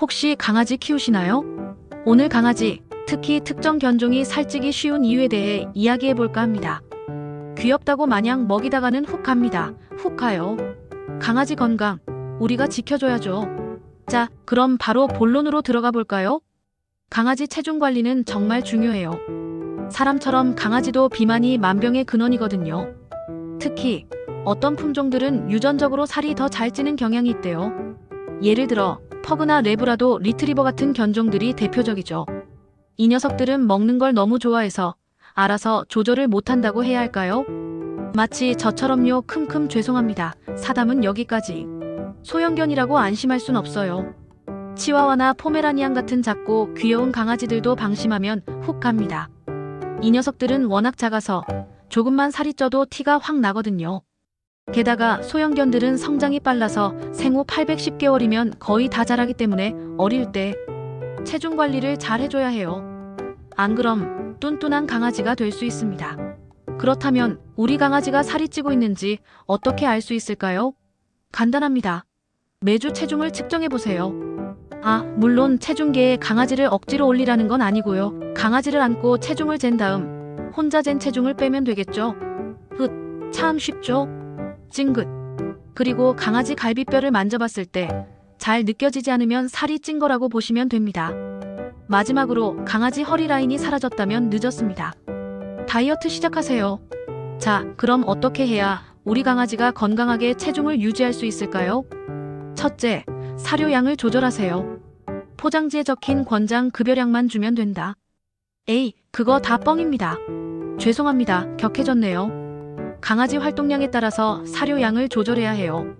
혹시 강아지 키우시나요? 오늘 강아지, 특히 특정 견종이 살찌기 쉬운 이유에 대해 이야기해 볼까 합니다. 귀엽다고 마냥 먹이다가는 훅 갑니다. 훅 가요. 강아지 건강, 우리가 지켜줘야죠. 자, 그럼 바로 본론으로 들어가 볼까요? 강아지 체중 관리는 정말 중요해요. 사람처럼 강아지도 비만이 만병의 근원이거든요. 특히 어떤 품종들은 유전적으로 살이 더 잘 찌는 경향이 있대요. 예를 들어 퍼그나 레브라도 리트리버 같은 견종들이 대표적이죠. 이 녀석들은 먹는 걸 너무 좋아해서 알아서 조절을 못한다고 해야 할까요? 마치 저처럼요. 큼큼 죄송합니다. 사담은 여기까지. 소형견이라고 안심할 순 없어요. 치와와나 포메라니안 같은 작고 귀여운 강아지들도 방심하면 훅 갑니다. 이 녀석들은 워낙 작아서 조금만 살이 쪄도 티가 확 나거든요. 게다가 소형견들은 성장이 빨라서 생후 810개월이면 거의 다 자라기 때문에 어릴 때 체중 관리를 잘 해줘야 해요. 안 그럼 뚠뚠한 강아지가 될 수 있습니다. 그렇다면 우리 강아지가 살이 찌고 있는지 어떻게 알 수 있을까요? 간단합니다. 매주 체중을 측정해 보세요. 아, 물론 체중계에 강아지를 억지로 올리라는 건 아니고요. 강아지를 안고 체중을 잰 다음 혼자 잰 체중을 빼면 되겠죠. 흑, 참 쉽죠? 찡긋. 그리고 강아지 갈비뼈를 만져봤을 때 잘 느껴지지 않으면 살이 찐 거라고 보시면 됩니다. 마지막으로 강아지 허리 라인이 사라졌다면 늦었습니다. 다이어트 시작하세요. 자, 그럼 어떻게 해야 우리 강아지가 건강하게 체중을 유지할 수 있을까요? 첫째, 사료양을 조절하세요. 포장지에 적힌 권장 급여량만 주면 된다. 에이, 그거 다 뻥입니다. 죄송합니다. 격해졌네요. 강아지 활동량에 따라서 사료양을 조절해야 해요.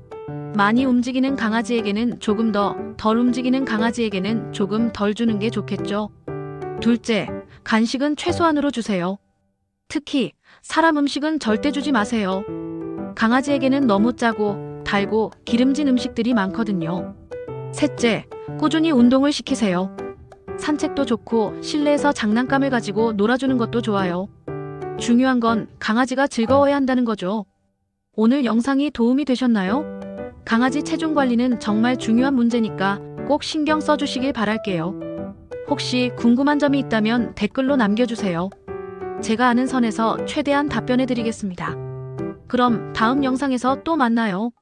많이 움직이는 강아지에게는 조금 더, 덜 움직이는 강아지에게는 조금 덜 주는 게 좋겠죠. 둘째, 간식은 최소한으로 주세요. 특히 사람 음식은 절대 주지 마세요. 강아지에게는 너무 짜고 달고 기름진 음식들이 많거든요. 셋째, 꾸준히 운동을 시키세요. 산책도 좋고 실내에서 장난감을 가지고 놀아주는 것도 좋아요. 중요한 건 강아지가 즐거워야 한다는 거죠. 오늘 영상이 도움이 되셨나요? 강아지 체중 관리는 정말 중요한 문제니까 꼭 신경 써주시길 바랄게요. 혹시 궁금한 점이 있다면 댓글로 남겨주세요. 제가 아는 선에서 최대한 답변해드리겠습니다. 그럼 다음 영상에서 또 만나요.